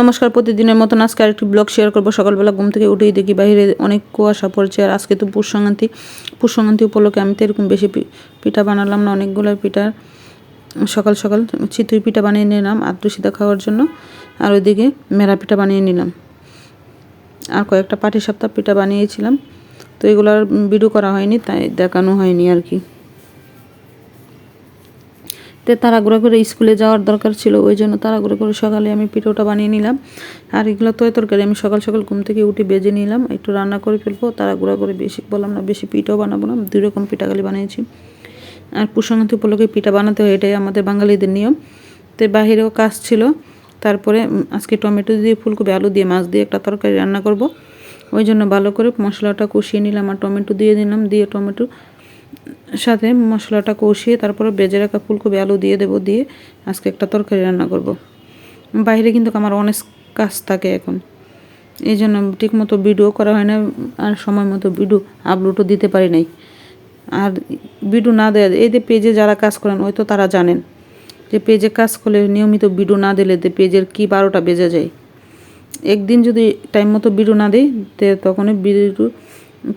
নমস্কার, প্রতিদিনের মতন আজকে আরেকটি ব্লগ শেয়ার করব। সকালবেলা ঘুম থেকে উঠেই দেখি বাইরে অনেক কুয়াশা পড়ছে আর আজকে তো পুষ সংক্রান্তি পুষ সংক্রান্তি উপলক্ষে আমি তো এরকম বেশি পিঠা বানালাম না, অনেকগুলো পিঠা। সকাল সকাল চিতুই পিঠা বানিয়ে নিলাম আদ্র সিদ্ধা খাওয়ার জন্য আর ওইদিকে মেরা পিঠা বানিয়ে নিলাম। আর কয়েকটা পাটি সাপ্তাহ পিঠা বানিয়েছিলাম। তো এগুলো আর ভিডিও করা হয়নি, তাই দেখানো হয়নি আর কি। তে তাড়াগুড়া করে স্কুলে যাওয়ার দরকার ছিল, ওই জন্য তাড়াগুড়া করে সকালে আমি পিঠোটা বানিয়ে নিলাম। আর এগুলো তো তরকারি, আমি সকাল সকাল ঘুম থেকে উঠে বেজে নিলাম, একটু রান্না করে ফেলব তাড়াগুড়া করে বেশি বললাম না, বেশি পিঠাও বানাবো না, দুই রকম পিঠা খালি বানিয়েছি। আর পুষঙ্গান্তি উপলক্ষে পিঠা বানাতে হয়, এটাই আমাদের বাঙালিদের নিয়ম। তো বাহিরেও কাজ ছিল, তারপরে আজকে টমেটো দিয়ে, ফুলকপি, আলু দিয়ে, মাছ দিয়ে একটা তরকারি রান্না করব। ওই জন্য ভালো করে মশলাটা কষিয়ে নিলাম আর টমেটো দিয়ে দিলাম, দিয়ে টমেটো সাথে মশলাটা কষিয়ে তারপরে বেজে রাখা ফুলকপি, আলু দিয়ে দেবো, দিয়ে আজকে একটা তরকারি রান্না করব। বাইরে কিন্তু আমার অনেক কাজ থাকে এখন। এই জন্য ঠিক মতো ভিডিও করা হয় না, আর সময় মতো ভিডিও আপলোডও দিতে পারি নাই। আর ভিডিও না দেয়, এই যে পেজে যারা কাজ করেন, ওই তো তারা জানেন যে পেজে কাজ করলে নিয়মিত ভিডিও না দিলে যে পেজের কি বারোটা বেজে যায়। একদিন যদি টাইম মতো ভিডিও না দিই, তে তখনই ভিডিও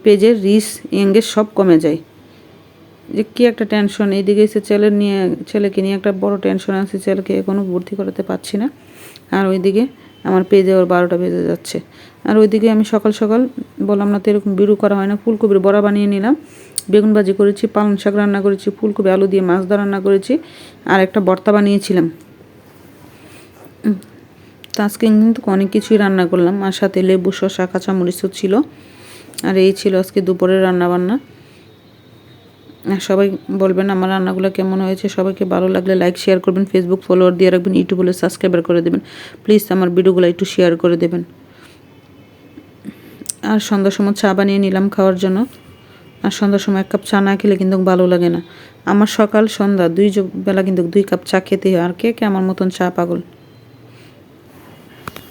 পেজের রিস এঙ্গেজ সব কমে যায়। যে কি একটা টেনশন এইদিকে এসে ছেলে নিয়ে, ছেলেকে নিয়ে একটা বড় টেনশন আছে, ছেলেকে এখনও ভর্তি করাতে পারছি না। আর ওইদিকে আমার পেজে ওর বারোটা বেজে যাচ্ছে। আর ওইদিকে আমি সকাল সকাল বললাম, না তো এরকম বিরু করা হয় না, ফুলকপির বড়া বানিয়ে নিলাম। বেগুন ভাজি করেছি, পালং শাক রান্না করেছি, ফুলকপি, আলু দিয়ে মাছ দা রান্না করেছি, আর একটা ভর্তা বানিয়েছিলাম। তো আজকে কিন্তু অনেক কিছুই রান্না করলাম। আর সাথে লেবু শসা, কাঁচামরিচও ছিল। আর এই ছিল আজকে দুপুরের রান্না বান্না সবাই বলবেন আমার রান্নাগুলো কেমন হয়েছে। সবাইকে ভালো লাগলে লাইক শেয়ার করবেন ফেসবুক ফলোয়ার দিয়ে রাখবেন ইউটিউব বলে সাবস্ক্রাইবার করে দেবেন। প্লিজ আমার ভিডিওগুলো একটু শেয়ার করে দেবেন। আর সন্ধ্যার সময় চা বানিয়ে নিলাম খাওয়ার জন্য। আর সন্ধ্যার সময় এক কাপ চা না খেলে কিন্তু ভালো লাগে না। আমার সকাল সন্ধ্যা, দুই বেলা কিন্তু দুই কাপ চা খেতে হয়। আর কে কে আমার মতন চা পাগল?